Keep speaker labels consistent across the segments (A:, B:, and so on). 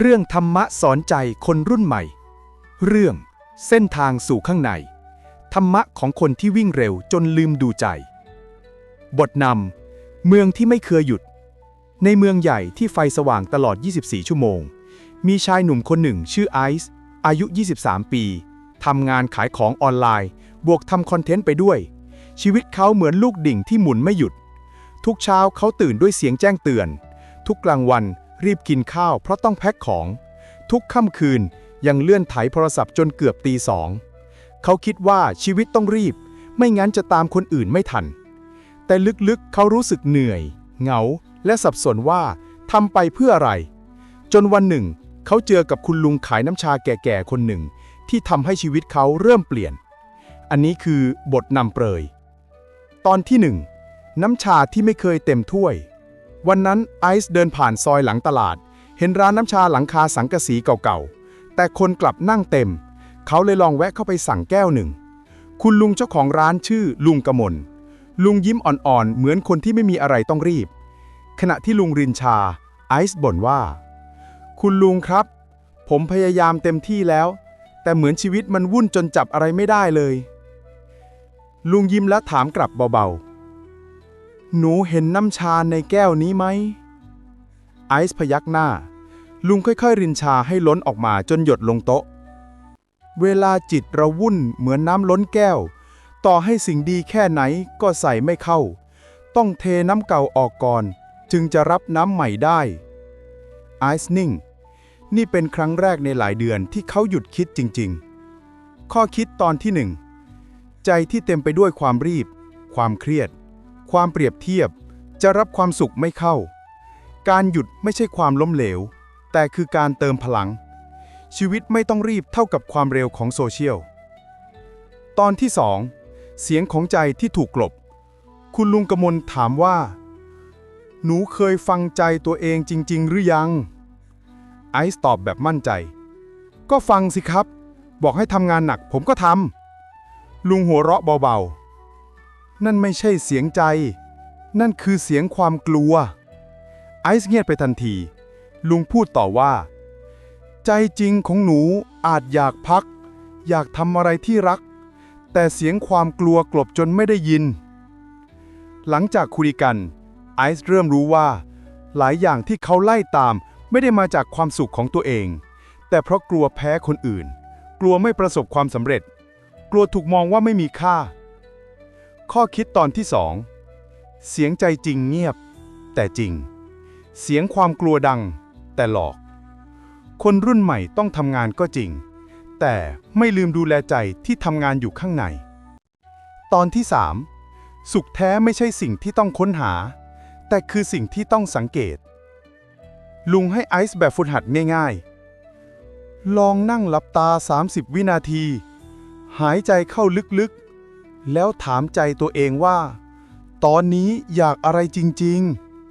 A: เรื่องธรรมะสอนใจคนรุ่นใหม่ เรื่องเส้นทางสู่ข้างใน ธรรมะของคนที่วิ่งเร็วจนลืมดูใจ บทนำเมืองที่ไม่เคยหยุด ในเมืองใหญ่ที่ไฟสว่างตลอด 24 ชั่วโมง มีชายหนุ่มคนหนึ่งชื่อไอซ์อายุ 23 ปี ทำงานขายของออนไลน์ บวกทำคอนเทนต์ไปด้วย ชีวิตเขาเหมือนลูกดิ่งที่หมุนไม่หยุด ทุกเช้าเขาตื่นด้วยเสียงแจ้งเตือน ทุกกลางวัน รีบกินข้าวเพราะต้องแพ็คของ ทุกค่ำคืนยังเลื่อนไถโทรศัพท์จนเกือบตีสองเขาคิดว่าชีวิตต้องรีบ ไม่งั้นจะตามคนอื่นไม่ทัน แต่ลึกๆเขารู้สึกเหนื่อย เหงา และสับสนว่าทำไปเพื่ออะไร จนวันหนึ่ง เขาเจอกับคุณลุงขายน้ำชาแก่ๆคนหนึ่ง ที่ทำให้ชีวิตเขาเริ่มเปลี่ยน อันนี้คือบทนำเปรย ตอนที่หนึ่งน้ำชาที่ไม่เคยเต็มถ้วย วันนั้นไอซ์เดินผ่านซอยหลังตลาด เห็นร้านน้ำชาหลังคาสังกะสีเก่าๆ แต่คนกลับนั่งเต็ม เขาเลยลองแวะเข้าไปสั่งแก้วหนึ่ง คุณลุงเจ้าของร้านชื่อลุงกมล ลุงยิ้มอ่อนๆ เหมือนคนที่ไม่มีอะไรต้องรีบ ขณะที่ลุงรินชา ไอซ์บ่นว่า คุณลุงครับ ผมพยายามเต็มที่แล้ว แต่เหมือนชีวิตมันวุ่นจนจับอะไรไม่ได้เลย ลุงยิ้มและถามกลับเบาๆ หนูเห็นน้ำชาในแก้วนี้ไหม ไอซ์พยักหน้า ลุงค่อยๆ รินชาให้ล้นออกมาจนหยดลงโต๊ะ เวลาจิตเราวุ่นเหมือนน้ำล้นแก้ว ต่อให้สิ่งดีแค่ไหนก็ใส่ไม่เข้า ต้องเทน้ำเก่าออกก่อน จึงจะรับน้ำใหม่ได้ ไอซ์นิ่ง นี่เป็นครั้งแรกในหลายเดือนที่เขาหยุดคิดจริงๆ ข้อคิดตอนที่หนึ่ง ใจที่เต็มไปด้วยความรีบ ความเครียด ความเปรียบเทียบ จะรับความสุขไม่เข้า การหยุดไม่ใช่ความล้มเหลว แต่คือการเติมพลัง ชีวิตไม่ต้องรีบเท่ากับความเร็วของโซเชียล ตอนที่สองเสียงของใจที่ถูกกลบ คุณลุงกมลถามว่า หนูเคยฟังใจตัวเองจริง ๆ หรือยัง ไอซ์ตอบแบบมั่นใจ ก็ฟังสิครับ บอกให้ทำงานหนักผมก็ทำลุงหัวเราะเบาๆ นั่นไม่ใช่เสียงใจ นั่นคือเสียงความกลัว ไอซ์เงียบไปทันที ลุงพูดต่อว่า ใจจริงของหนูอาจอยากพัก อยากทำอะไรที่รัก แต่เสียงความกลัวกลบจนไม่ได้ยิน หลังจากคุยกัน ไอซ์เริ่มรู้ว่า หลายอย่างที่เขาไล่ตามไม่ได้มาจากความสุขของตัวเอง แต่เพราะกลัวแพ้คนอื่น กลัวไม่ประสบความสำเร็จ กลัวถูกมองว่าไม่มีค่า ข้อคิดตอนที่สอง เสียงใจจริงเงียบ แต่จริง เสียงความกลัวดัง แต่หลอก คนรุ่นใหม่ต้องทำงานก็จริง แต่ไม่ลืมดูแลใจที่ทำงานอยู่ข้างใน ตอนที่3สุขแท้ไม่ใช่สิ่งที่ต้องค้นหา แต่คือสิ่งที่ต้องสังเกต ลุงให้ไอซ์แบบฝึกหัดง่ายๆ ลองนั่งหลับตา 30 วินาที หายใจเข้าลึกๆ แล้วถามใจตัวเองว่า ตอนนี้อยากอะไรจริง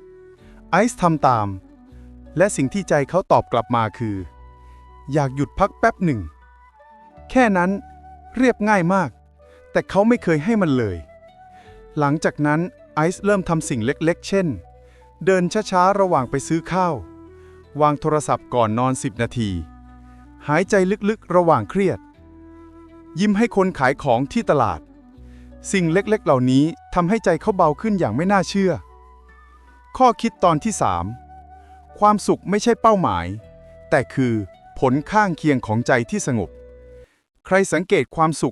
A: ๆ ไอซ์ทำตาม และสิ่งที่ใจเขาตอบกลับมาคือ อยากหยุดพักแป๊บหนึ่ง แค่นั้นเรียบง่ายมาก แต่เขาไม่เคยให้มันเลย หลังจากนั้นไอซ์เริ่มทำสิ่งเล็กๆ เช่น เดินช้าๆ ระหว่างไปซื้อข้าว วางโทรศัพท์ก่อนนอน 10 นาที หายใจลึกๆ ระหว่างเครียด ยิ้มให้คนขายของที่ตลาด สิ่งเล็กๆ เหล่านี้ทำให้ใจเขาเบาขึ้นอย่างไม่น่าเชื่อ ข้อคิดตอนที่ 3 ความสุขไม่ใช่เป้าหมาย แต่คือผลข้างเคียงของใจที่สงบ ใครสังเกตความสุข